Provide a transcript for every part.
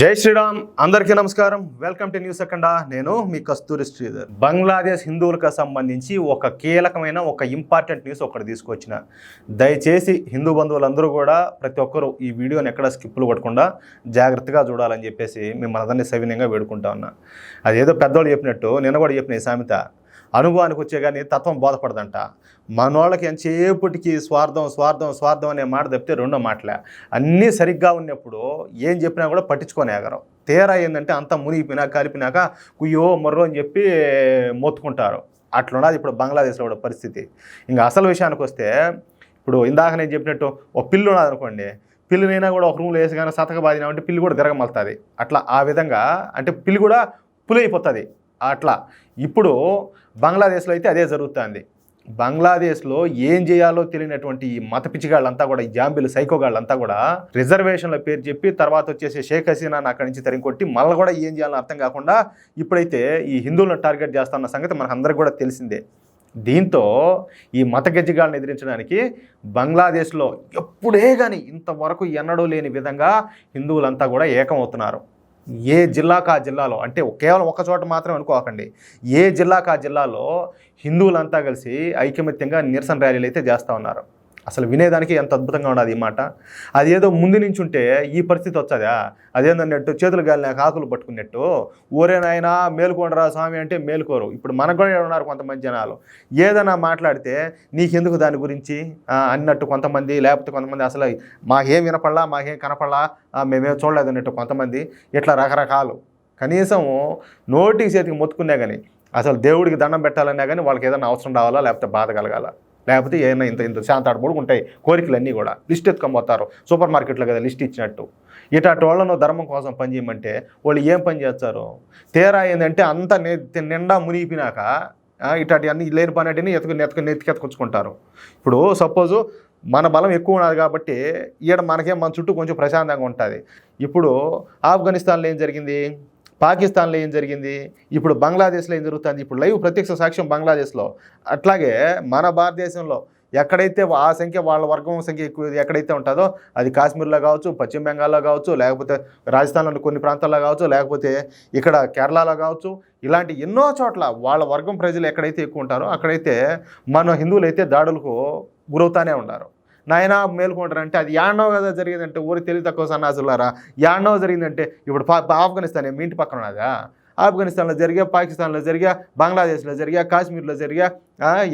జై శ్రీరామ్ అందరికీ నమస్కారం. వెల్కమ్ టు న్యూస్ అఖండ నేను మీ కస్తూరి శ్రీధర్. బంగ్లాదేశ్ హిందువులకు సంబంధించి ఒక కీలకమైన ఒక ఇంపార్టెంట్ న్యూస్ ఒకటి తీసుకొచ్చిన. దయచేసి హిందూ బంధువులందరూ కూడా ప్రతి ఒక్కరూ ఈ వీడియోని ఎక్కడ స్కిప్పులు కొట్టకుండా జాగ్రత్తగా చూడాలని చెప్పేసి మిమ్మల్ని అందరినీ సవినయంగా వేడుకుంటా ఉన్నా. అదేదో పెద్దవాళ్ళు చెప్పినట్టు నేను కూడా చెప్పిన ఈ సామెత. అనుభవానికి వచ్చే కానీ తత్వం బోధపడదంట. మనోళ్ళకి ఎంతసేపటికి స్వార్థం స్వార్థం స్వార్థం అనే మాట తప్పితే రెండో మాటలే. అన్నీ సరిగ్గా ఉన్నప్పుడు ఏం చెప్పినా కూడా పట్టించుకోనేగరం తేరా ఏంటంటే అంతా మునిగిపోయినా కలిపినాక కుయ్యో మొర్రో అని చెప్పి మొత్తుకుంటారు. అట్లున్నది ఇప్పుడు బంగ్లాదేశ్లో కూడా పరిస్థితి. ఇంకా అసలు విషయానికి వస్తే ఇప్పుడు ఇందాక నేను చెప్పినట్టు ఒక పిల్లు ఉన్నది అనుకోండి. పిల్లినైనా కూడా ఒక రూమ్లో వేసి కానీ సతక బాధినామంటే పిల్లి కూడా తిరగమలుతుంది. అట్లా ఆ విధంగా అంటే పిల్లి కూడా పులి అయిపోతుంది అట్లా. ఇప్పుడు బంగ్లాదేశ్లో అయితే అదే జరుగుతుంది. బంగ్లాదేశ్లో ఏం చేయాలో తెలియనటువంటి ఈ మత పిచ్చిగాళ్ళంతా కూడా ఈ జాంబీలు సైకోగాళ్ళంతా కూడా రిజర్వేషన్ల పేరు చెప్పి తర్వాత వచ్చేసి షేక్ హసీనాని అక్కడి నుంచి తరికొట్టి మళ్ళీ కూడా ఏం చేయాలో అర్థం కాకుండా ఇప్పుడైతే ఈ హిందువులను టార్గెట్ చేస్తున్న సంగతి మనకు కూడా తెలిసిందే. దీంతో ఈ మత గజ్జిగాలను ఎదిరించడానికి బంగ్లాదేశ్లో ఎప్పుడే కానీ ఇంతవరకు ఎన్నడూ లేని విధంగా హిందువులంతా కూడా ఏకమవుతున్నారు. ఏ జిల్లాకు ఆ జిల్లాలో అంటే కేవలం ఒక చోట మాత్రమే అనుకోకండి. ఏ జిల్లాకు ఆ జిల్లాలో హిందువులంతా కలిసి ఐకమత్యంగా నిరసన ర్యాలీలు అయితే చేస్తూ ఉన్నారు. అసలు వినేదానికి ఎంత అద్భుతంగా ఉండదు ఈ మాట? అది ఏదో ముందు నుంచి ఉంటే ఈ పరిస్థితి వచ్చదా? అదేందన్నట్టు చేతులు గాలిన ఆకులు పట్టుకున్నట్టు ఊరే నాయనా మేలుకోండిరా స్వామి అంటే మేలుకోరు. ఇప్పుడు మనకు కూడా ఉన్నారు కొంతమంది జనాలు. ఏదైనా మాట్లాడితే నీకెందుకు దాని గురించి? అన్నట్టు కొంతమంది లేకపోతే కొంతమంది అసలు మాకేం వినపడలా మాకేం కనపడలా మేమేం చూడలేదు అన్నట్టు కొంతమంది ఇట్లా రకరకాలు. కనీసం నోటికి చేతికి మొత్తుకున్నా కానీ అసలు దేవుడికి దండం పెట్టాలన్నా కానీ వాళ్ళకి ఏదైనా అవసరం రావాలా లేకపోతే బాధ కలగాల? లేకపోతే ఏదైనా ఇంత ఇంత శాంతాడు కూడా ఉంటాయి కోరికలు అన్నీ కూడా. లిస్ట్ ఎత్తుకొని సూపర్ మార్కెట్లో కదా లిస్ట్ ఇచ్చినట్టు. ఇటాటి వాళ్ళను ధర్మం కోసం పని చేయమంటే వాళ్ళు ఏం పని చేస్తారు? తేరా ఏంటంటే అంత నే- నిండా మునిగిపోయినాక ఆ, ఇటాటి అన్ని లేని పని అంటే ఎత్తుకు నెత్తుకు నెత్తికెత్తుకొచ్చుకుంటారు ఇప్పుడు సపోజు మన బలం ఎక్కువ ఉన్నది కాబట్టి ఈడ మనకేం మన చుట్టూ కొంచెం ప్రశాంతంగా ఉంటుంది. ఇప్పుడు ఆఫ్ఘనిస్తాన్లో ఏం జరిగింది? పాకిస్తాన్లో ఏం జరిగింది? ఇప్పుడు బంగ్లాదేశ్లో ఏం జరుగుతుంది? ఇప్పుడు లైవ్ ప్రత్యక్ష సాక్ష్యం బంగ్లాదేశ్లో. అట్లాగే మన భారతదేశంలో ఎక్కడైతే ఆ సంఖ్య వాళ్ళ వర్గం సంఖ్య ఎక్కువ ఎక్కడైతే ఉంటుందో అది కాశ్మీర్లో కావచ్చు పశ్చిమ బెంగాల్లో కావచ్చు లేకపోతే రాజస్థాన్లోని కొన్ని ప్రాంతాల్లో కావచ్చు లేకపోతే ఇక్కడ కేరళలో కావచ్చు ఇలాంటి ఎన్నో చోట్ల వాళ్ళ వర్గం ప్రజలు ఎక్కడైతే ఎక్కువ ఉంటారో అక్కడైతే మన హిందువులు అయితే దాడులకు గురవుతానే ఉన్నారు. నాయన మేలుకుంటారంటే అది యాడనో కదా జరిగిందంటే ఊరి తెలివి తక్కువ సన్నాసులారా? యాడనో జరిగిందంటే ఇప్పుడు ఆఫ్ఘనిస్తాన్ మీ ఇంటి పక్కన ఉన్నదా? ఆఫ్ఘనిస్తాన్లో జరిగా పాకిస్తాన్లో జరిగా బంగ్లాదేశ్లో జరిగా కాశ్మీర్లో జరిగా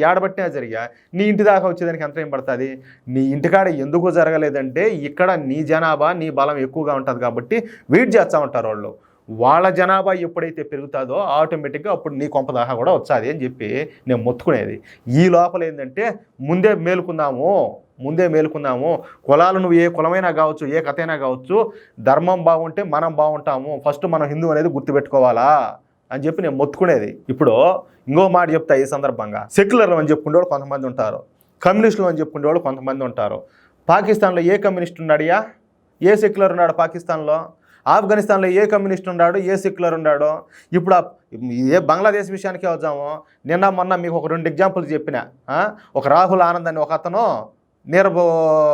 ఏడబట్టినా జరిగా నీ ఇంటి దాకా వచ్చేదానికి ఎంత ఏం పడుతుంది? నీ ఇంటికాడ ఎందుకు జరగలేదంటే ఇక్కడ నీ జనాభా నీ బలం ఎక్కువగా ఉంటుంది కాబట్టి వెయిట్ చేస్తూ ఉంటారు వాళ్ళు. వాళ్ళ జనాభా ఎప్పుడైతే పెరుగుతుందో ఆటోమేటిక్గా అప్పుడు నీ కొంపదాహ కూడా వచ్చాది అని చెప్పి నేను మొత్తుకునేది. ఈ లోపల ఏంటంటే ముందే మేలుకుందాము ముందే మేలుకుందాము. కులాలు నువ్వు ఏ కులమైనా కావచ్చు ఏ కథ అయినా కావచ్చు ధర్మం బాగుంటే మనం బాగుంటాము. ఫస్ట్ మనం హిందూ అనేది గుర్తుపెట్టుకోవాలా అని చెప్పి నేను మొత్తుకునేది. ఇప్పుడు ఇంకో మాట చెప్తా ఈ సందర్భంగా. సెక్యులర్లు అని చెప్పుకునే కొంతమంది ఉంటారు. కమ్యూనిస్టులు అని చెప్పుకునేవాళ్ళు కొంతమంది ఉంటారు. పాకిస్తాన్లో ఏ కమ్యూనిస్ట్ ఉన్నాడియా ఏ సెక్యులర్ ఉన్నాడు పాకిస్తాన్లో? ఆఫ్ఘనిస్తాన్లో ఏ కమ్యూనిస్ట్ ఉన్నాడో ఏ సెక్యులర్ ఉన్నాడో ఇప్పుడు ఏ బంగ్లాదేశ్ విషయానికే వద్దాము. నిన్న మొన్న మీకు ఒక రెండు ఎగ్జాంపుల్స్ చెప్పిన ఒక రాహుల్ ఆనంద్ అని ఒక అతను నీరబ్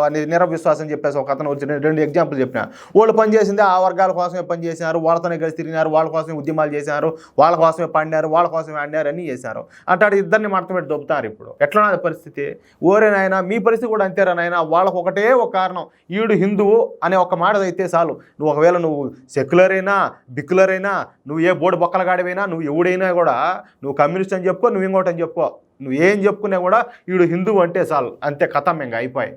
అని నీరబ్ చెప్పేసి ఒక అతను వచ్చి రెండు- రెండు ఎగ్జాంపుల్ చెప్పిన. వాళ్ళు పనిచేసింది ఆ వర్గాల కోసమే పని వాళ్ళతోనే కలిసి తిరిగినారు వాళ్ళ కోసమే ఉద్యమాలు చేశారు వాళ్ళ కోసమే పండారు వాళ్ళ కోసమే ఆడినారు అన్నీ చేశారు. అంటే ఇద్దరిని మాత్రం పెట్టి దొబ్బుతారు ఇప్పుడు. ఎట్లా పరిస్థితి? ఓరేనాయన మీ పరిస్థితి కూడా అంతేరా నాయన? వాళ్ళకు ఒకటే ఒక కారణం ఈడు హిందువు అనే ఒక మాట అయితే చాలు. నువ్వు ఒకవేళ నువ్వు సెక్యులర్ అయినా బిక్యులర్ అయినా నువ్వు ఏ బోర్డు బొక్కల గాడివైనా నువ్వు ఎవడైనా కూడా నువ్వు కమ్యూనిస్ట్ అని చెప్పుకో నువ్వు ఇంకోటి అని చెప్పుకో. నువ్వు ఏం చెప్పుకున్నా కూడా వీడు హిందువు అంటే చాలు. అంతే కథం ఇంకా అయిపోయి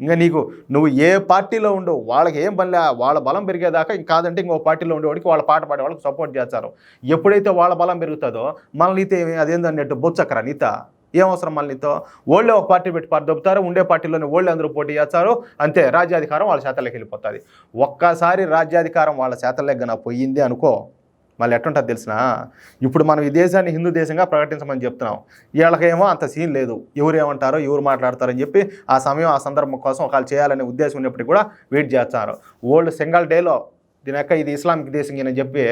ఇంకా నీకు నువ్వు ఏ పార్టీలో ఉండవు. వాళ్ళకి ఏం పనిలే వాళ్ళ బలం పెరిగేదాకా ఇంక కాదంటే ఇంకో పార్టీలో ఉండేవాడికి వాళ్ళ పాట పాడే వాళ్ళకి సపోర్ట్ చేస్తారు. ఎప్పుడైతే వాళ్ళ బలం పెరుగుతుందో మళ్ళీ నీతో అదేందన్నట్టు బొచ్చకరా నీత? ఏం అవసరం మళ్ళీ నీతో ఓళ్ళే ఒక పార్టీ పెట్టి పార్టీ దొబ్బుతారు ఉండే పార్టీలోనే ఓళ్ళు అందరూ పోటీ చేస్తారు అంతే రాజ్యాధికారం వాళ్ళ చేతల్లోకి వెళ్ళిపోతుంది. ఒక్కసారి రాజ్యాధికారం వాళ్ళ చేతల్లోకి గన పోయింది అనుకో మళ్ళీ ఎట్టుంటుంది తెలిసిన? ఇప్పుడు మనం ఈ దేశాన్ని హిందూ దేశంగా ప్రకటించమని చెప్తున్నాం. వీళ్ళకేమో అంత సీన్ లేదు. ఎవరు ఏమంటారో ఎవరు మాట్లాడతారని చెప్పి ఆ సమయం ఆ సందర్భం కోసం వాళ్ళు చేయాలనే ఉద్దేశం ఉన్నప్పటికీ కూడా వెయిట్ చేస్తారు ఓల్డ్ సింగల్ డేలో దీని యొక్క ఇది ఇస్లామిక్ దేశం అని చెప్పి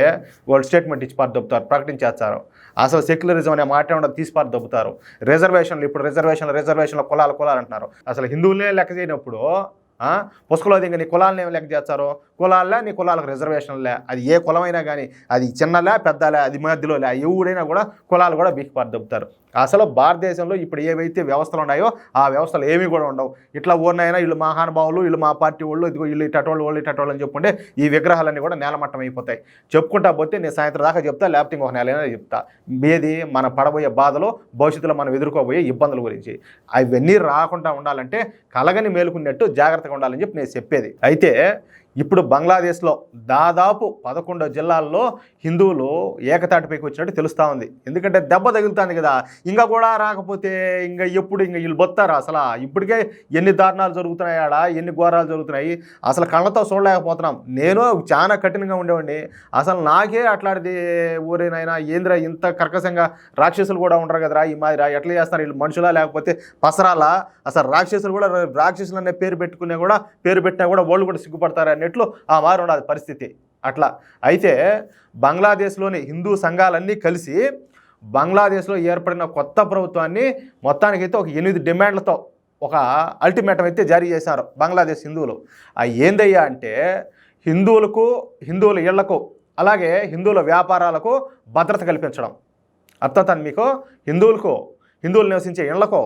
వాళ్ళు స్టేట్మెంట్ ఇచ్చి పారు దొబ్బుతారు ప్రకటించేస్తారు. అసలు సెక్యులరిజం అనే మాట ఉండదు తీసి పారు దొబ్బుతారు రిజర్వేషన్లు ఇప్పుడు రిజర్వేషన్లు రిజర్వేషన్లు కులాలు కులాలు అంటున్నారు. అసలు హిందువులనే లెక్క చేయనప్పుడు పుస్తకంలో ఇంకా నీ కులాలను ఏం లెక్క చేస్తారో? కులాలే నీ కులాలకు రిజర్వేషన్లే అది ఏ కులమైనా కానీ అది చిన్నలే పెద్దలే అది మధ్యలోలే ఎవడైనా కూడా కులాలు కూడా బీక్పాటు దొబ్బుతారు. అసలు భారతదేశంలో ఇప్పుడు ఏవైతే వ్యవస్థలు ఉన్నాయో ఆ వ్యవస్థలు ఏమీ కూడా ఉండవు. ఇట్లా ఊరినైనా వీళ్ళు మహానుభావులు వీళ్ళు మా పార్టీ వాళ్ళు ఇదిగో వీళ్ళు ఇటటోళ్ళు వాళ్ళు ఇటటోళ్ళు అని చెప్పుకుంటే ఈ విగ్రహాలన్నీ కూడా నేలమట్టం అయిపోతాయి. చెప్పుకుంటా పోతే నేను సాయంత్రం దాకా చెప్తా లేకపోతే ఇంకొక నెలైనా చెప్తా. ఏది మన పడబోయే బాధలు భవిష్యత్తులో మనం ఎదుర్కోబోయే ఇబ్బందుల గురించి. అవన్నీ రాకుండా ఉండాలంటే కలగని మేలుకున్నట్టు జాగ్రత్తగా ఉండాలని చెప్పి నేను చెప్పేది. అయితే ఇప్పుడు బంగ్లాదేశ్లో దాదాపు పదకొండు జిల్లాల్లో హిందువులు ఏకతాటిపైకి వచ్చినట్టు తెలుస్తూ ఉంది. ఎందుకంటే దెబ్బ తగులుతుంది కదా. ఇంకా కూడా రాకపోతే ఇంకా ఎప్పుడు ఇంకా వీళ్ళు బొత్తారు అసలు? ఇప్పటికే ఎన్ని దారుణాలు జరుగుతున్నాయి ఆడ ఎన్ని ఘోరాలు జరుగుతున్నాయి. అసలు కళ్ళతో చూడలేకపోతున్నాం. నేను చాలా కఠినంగా ఉండేవాడిని. అసలు నాకే అట్లాంటిది ఊరేనైనా ఏంద్రా ఇంత కర్కశంగా రాక్షసులు కూడా ఉండరు కదరా ఈ మాదిరా ఎట్లా చేస్తారు వీళ్ళు మనుషులా? లేకపోతే పసరాలా? అసలు రాక్షసులు కూడా రాక్షసులు అనే పేరు పెట్టుకునే కూడా పేరు పెట్టినా కూడా వాళ్ళు కూడా సిగ్గుపడతారు? అన్నట్లు ఆ మారు ఉండదు పరిస్థితి. అట్లా. అయితే బంగ్లాదేశ్లోని హిందూ సంఘాలన్నీ కలిసి బంగ్లాదేశ్లో ఏర్పడిన కొత్త ప్రభుత్వాన్ని మొత్తానికైతే ఒక ఎనిమిది డిమాండ్లతో ఒక అల్టిమేటం అయితే జారీ చేశారు బంగ్లాదేశ్ హిందువులు. ఆ ఏందయ్యా అంటే హిందువులకు హిందువుల ఇళ్ళకు అలాగే హిందువుల వ్యాపారాలకు భద్రత కల్పించడం. అర్థం మీకు? హిందువులకు హిందువులు నివసించే ఇళ్ళకు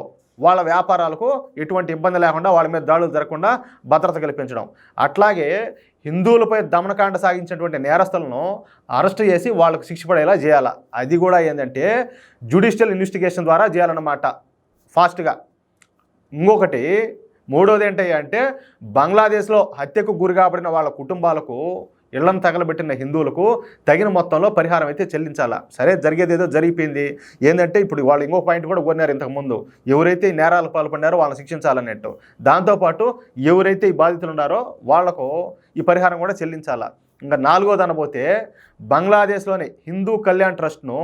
వాళ్ళ వ్యాపారాలకు ఎటువంటి ఇబ్బంది లేకుండా వాళ్ళ మీద దాడులు జరగకుండా భద్రత కల్పించడం. అట్లాగే హిందువులపై దమనకాండ సాగించినటువంటి నేరస్తులను అరెస్ట్ చేసి వాళ్ళకు శిక్ష పడేలా చేయాలి. అది కూడా ఏంటంటే జ్యుడిషియల్ ఇన్వెస్టిగేషన్ ద్వారా చేయాలన్నమాట. ఫాస్ట్గా. ఇంకొకటి మూడోది ఏంటంటే బంగ్లాదేశ్లో హత్యకు గురి కాబడిన వాళ్ళ కుటుంబాలకు ఇళ్ళను తగలబెట్టిన హిందువులకు తగిన మొత్తంలో పరిహారం అయితే చెల్లించాలా? సరే జరిగేది ఏదో జరిగిపోయింది. ఏంటంటే ఇప్పుడు వాళ్ళు ఇంకో పాయింట్ కూడా కొన్నారు ఇంతకుముందు ఎవరైతే నేరాలు పాల్పడినారో వాళ్ళని శిక్షించాలన్నట్టు. దాంతోపాటు ఎవరైతే ఈ బాధితులు ఉన్నారో వాళ్ళకు ఈ పరిహారం కూడా చెల్లించాలా? ఇంకా నాలుగోది అనబోతే బంగ్లాదేశ్లోని హిందూ కళ్యాణ్ ట్రస్ట్ను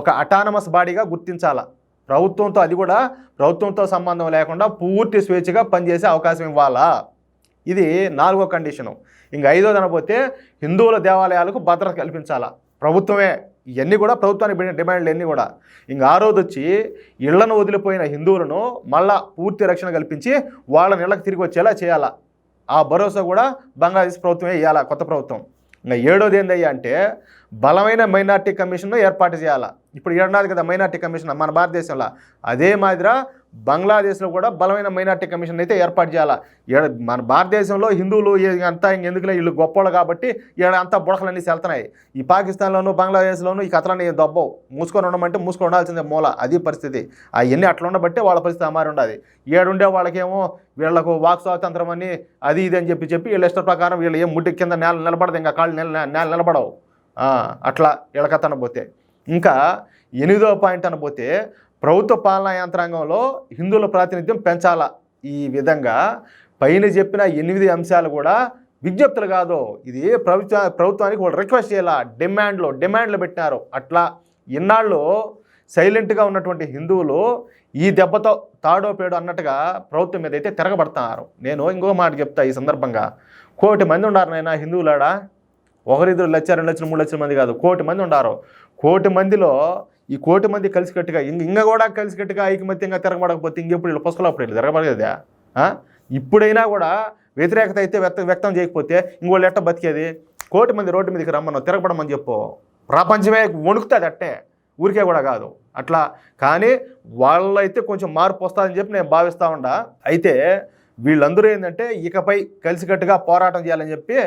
ఒక అటానమస్ బాడీగా గుర్తించాలా? ప్రభుత్వంతో అది కూడా ప్రభుత్వంతో సంబంధం లేకుండా పూర్తి స్వేచ్ఛగా పనిచేసే అవకాశం ఇవ్వాలా? ఇది నాలుగో కండిషను ఇంక ఐదోది అనబోతే హిందువుల దేవాలయాలకు భద్రత కల్పించాలా. ప్రభుత్వమే. ఇవన్నీ కూడా ప్రభుత్వానికి పెట్టిన డిమాండ్లు అన్నీ కూడా. ఇంక ఆరోది వచ్చి ఇళ్ళను వదిలిపోయిన హిందువులను మళ్ళా పూర్తి రక్షణ కల్పించి వాళ్ళ ఇళ్ళకి తిరిగి వచ్చేలా చేయాలా. ఆ భరోసా కూడా బంగ్లాదేశ్ ప్రభుత్వమే ఇవ్వాలా కొత్త ప్రభుత్వం. ఇంకా ఏడోది ఏందయ్యా అంటే బలమైన మైనార్టీ కమిషన్ను ఏర్పాటు చేయాలా. ఇప్పుడు ఏడున్నది కదా మైనార్టీ కమిషన్ మన భారతదేశంలో. అదే మాదిరా బంగ్లాదేశ్లో కూడా బలమైన మైనార్టీ కమిషన్ అయితే ఏర్పాటు చేయాలా? మన భారతదేశంలో హిందువులు అంతా ఎందుకులే? వీళ్ళు గొప్పవాళ్ళు కాబట్టి ఈడ అంతా బుడకలన్నీ వెళ్తున్నాయి ఈ పాకిస్తాన్లోనూ బంగ్లాదేశ్లోనూ ఈ కథలన్నీ దబ్బవు. మూసుకొని ఉండమంటే మూసుకొని ఉండాల్సిందే మూల. అది పరిస్థితి. అవన్నీ అట్లా ఉండబట్టే వాళ్ళ పరిస్థితి అమారి ఉండదు. ఏడుండే వాళ్ళకేమో వీళ్ళకు వాక్ స్వాతంత్రం అని అది ఇది అని చెప్పి చెప్పి వీళ్ళ ఇష్ట ప్రకారం వీళ్ళు ఏం ముట్టి కింద నేల నిలబడదు. ఇంకా కాళ్ళు నెల నేల నిలబడవు. అట్లా వీళ్ళకథ అనబోతే. ఇంకా ఎనిమిదవ పాయింట్ అనబోతే ప్రభుత్వ పాలనా యంత్రాంగంలో హిందువుల ప్రాతినిధ్యం పెంచాలా. ఈ విధంగా పైన చెప్పిన ఎనిమిది అంశాలు కూడా విజ్ఞప్తులు కాదు. ఇది ప్రభుత్వ ప్రభుత్వానికి వాళ్ళు రిక్వెస్ట్ చేయాలా? డిమాండ్లు డిమాండ్లు పెట్టినారు. అట్లా ఇన్నాళ్ళు సైలెంట్గా ఉన్నటువంటి హిందువులు ఈ దెబ్బతో తాడో పేడో అన్నట్టుగా ప్రభుత్వం మీద అయితే తిరగబడుతున్నారు. నేను ఇంకో మాట చెప్తా ఈ సందర్భంగా. కోటి మంది ఉన్నారు నాయన హిందువులాడా? ఒకరిద్దరు లక్ష రెండు లక్షలు మూడు లక్షల మంది కాదు. కోటి మంది ఉన్నారు కోటి మందిలో ఈ కోటి మంది కలిసికట్టుగా ఇంక ఇంకా కూడా కలిసికట్టుగా ఐకమత్యంగా తిరగబడకపోతే ఇంకెప్పుడు వీళ్ళు పుస్తకాలు అప్పుడు వీళ్ళు తిరగబడలేదా ఇప్పుడైనా కూడా వ్యతిరేకత అయితే వ్యక్త వ్యక్తం చేయకపోతే ఇంకోళ్ళు ఎట్ట బతికేది? కోటి మంది రోడ్డు మీదకి రమ్మను తిరగబడమని చెప్పు. ప్రపంచమే వణుకుతుంది అట్టే. ఊరికే కూడా కాదు. అట్లా. కానీ వాళ్ళైతే కొంచెం మార్పు వస్తుందని చెప్పి నేను భావిస్తూ ఉండా. అయితే వీళ్ళందరూ ఏంటంటే ఇకపై కలిసికట్టుగా పోరాటం చేయాలని చెప్పి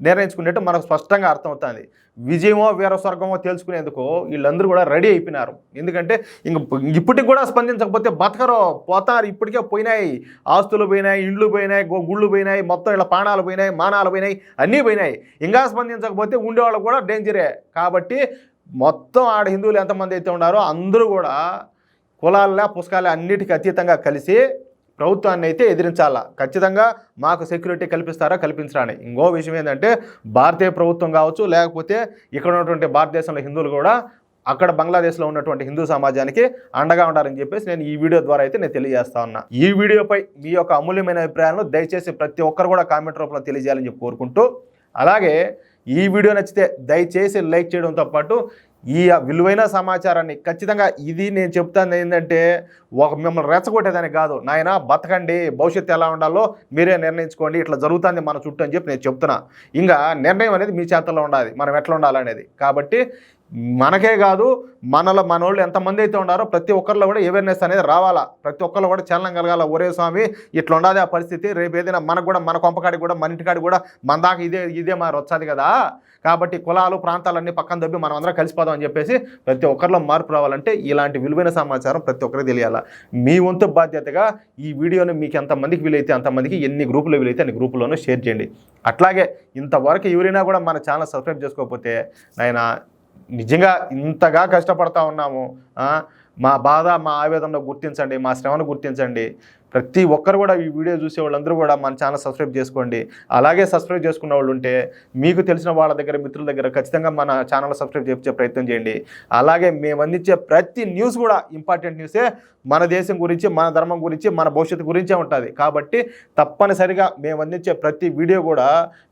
నిర్ణయించుకునేట్టు మనకు స్పష్టంగా అర్థమవుతుంది. విజయమో వీర స్వర్గమో తెలుసుకునేందుకు వీళ్ళందరూ కూడా రెడీ అయిపోయినారు. ఎందుకంటే ఇంక ఇప్పటికి కూడా స్పందించకపోతే బతకరు. పోతారు. ఇప్పటికే పోయినాయి. ఆస్తులు పోయినాయి ఇండ్లు పోయినాయి గో- గుళ్ళు పోయినాయి మొత్తం ఇలా ప్రాణాలు పోయినాయి మానాలు పోయినాయి అన్నీ పోయినాయి. ఇంకా స్పందించకపోతే ఉండేవాళ్ళు కూడా డేంజరే. కాబట్టి మొత్తం ఆడ హిందువులు ఎంతమంది అయితే ఉన్నారో అందరూ కూడా కులాల పుస్తకాలు అన్నిటికీ అతీతంగా కలిసి ప్రభుత్వాన్ని అయితే ఎదిరించాలా? ఖచ్చితంగా మాకు సెక్యూరిటీ కల్పిస్తారా కల్పించరా అని. ఇంకో విషయం ఏంటంటే భారతీయ ప్రభుత్వం కావచ్చు లేకపోతే ఇక్కడ ఉన్నటువంటి భారతదేశంలో హిందువులు కూడా అక్కడ బంగ్లాదేశ్లో ఉన్నటువంటి హిందూ సమాజానికి అండగా ఉండాలని చెప్పేసి నేను ఈ వీడియో ద్వారా అయితే నేను తెలియజేస్తా ఉన్నా. ఈ వీడియోపై మీ యొక్క అమూల్యమైన అభిప్రాయాలను దయచేసి ప్రతి ఒక్కరు కూడా కామెంట్ రూపంలో తెలియజేయాలని చెప్పి కోరుకుంటూ అలాగే ఈ వీడియో నచ్చితే దయచేసి లైక్ చేయడంతో పాటు ఈ విలువైన సమాచారాన్ని ఖచ్చితంగా ఇది నేను చెప్తాను ఏంటంటే ఒక మిమ్మల్ని రెచ్చగొట్టేదానికి కాదు. నాయన బతకండి. భవిష్యత్తు ఎలా ఉండాలో మీరే నిర్ణయించుకోండి. ఇట్లా జరుగుతుంది మన చుట్టూ అని చెప్పి నేను చెప్తున్నా. ఇంకా నిర్ణయం అనేది మీ చేతుల్లో ఉండాలి. మనం ఎట్లా ఉండాలనేది. కాబట్టి మనకే కాదు మనలో మన వాళ్ళు ఎంతమంది అయితే ఉన్నారో ప్రతి ఒక్కరిలో కూడా అవేర్నెస్ అనేది రావాలా? ప్రతి ఒక్కరు కూడా చలనం కలగాల? ఒరే స్వామి ఇట్లా ఉండాలి ఆ పరిస్థితి. రేపు ఏదైనా మనకు కూడా మన కొంపకాడికి కూడా మన ఇంటికాడికి కూడా మన దాకా ఇదే ఇదే మరి వచ్చాది కదా? కాబట్టి కులాలు ప్రాంతాలన్నీ పక్కన దబ్బి మనం అందరం కలిసిపోదాం అని చెప్పేసి ప్రతి ఒక్కరిలో మార్పు రావాలంటే ఇలాంటి విలువైన సమాచారం ప్రతి ఒక్కరికి తెలియాలా? మీ వంతు బాధ్యతగా ఈ వీడియోని మీకు ఎంతమందికి వీలైతే అంతమందికి ఎన్ని గ్రూపులు వీలైతే అన్ని గ్రూపుల్లోనూ షేర్ చేయండి. అట్లాగే ఇంతవరకు ఎవరైనా కూడా మన ఛానల్ సబ్స్క్రైబ్ చేసుకోకపోతే నాయన నిజంగా ఇంతగా కష్టపడతా ఉన్నాము మా బాధ మా ఆవేదనను గుర్తించండి మా శ్రమను గుర్తించండి. ప్రతి ఒక్కరు కూడా ఈ వీడియో చూసే వాళ్ళందరూ కూడా మన ఛానల్ సబ్స్క్రైబ్ చేసుకోండి. అలాగే సబ్స్క్రైబ్ చేసుకున్న వాళ్ళు ఉంటే మీకు తెలిసిన వాళ్ళ దగ్గర మిత్రుల దగ్గర ఖచ్చితంగా మన ఛానల్ సబ్స్క్రైబ్ చేయించే ప్రయత్నం చేయండి. అలాగే మేము అందించే ప్రతి న్యూస్ కూడా ఇంపార్టెంట్ న్యూసే. మన దేశం గురించి మన ధర్మం గురించి మన భవిష్యత్తు గురించే ఉంటుంది. కాబట్టి తప్పనిసరిగా మేము అందించే ప్రతి వీడియో కూడా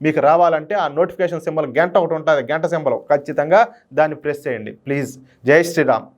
మీకు రావాలంటే ఆ నోటిఫికేషన్ సింబల్ గంట ఒకటి ఉంటుంది. గంట సింబల్ ఖచ్చితంగా దాన్ని ప్రెస్ చేయండి. ప్లీజ్. జై శ్రీరామ్.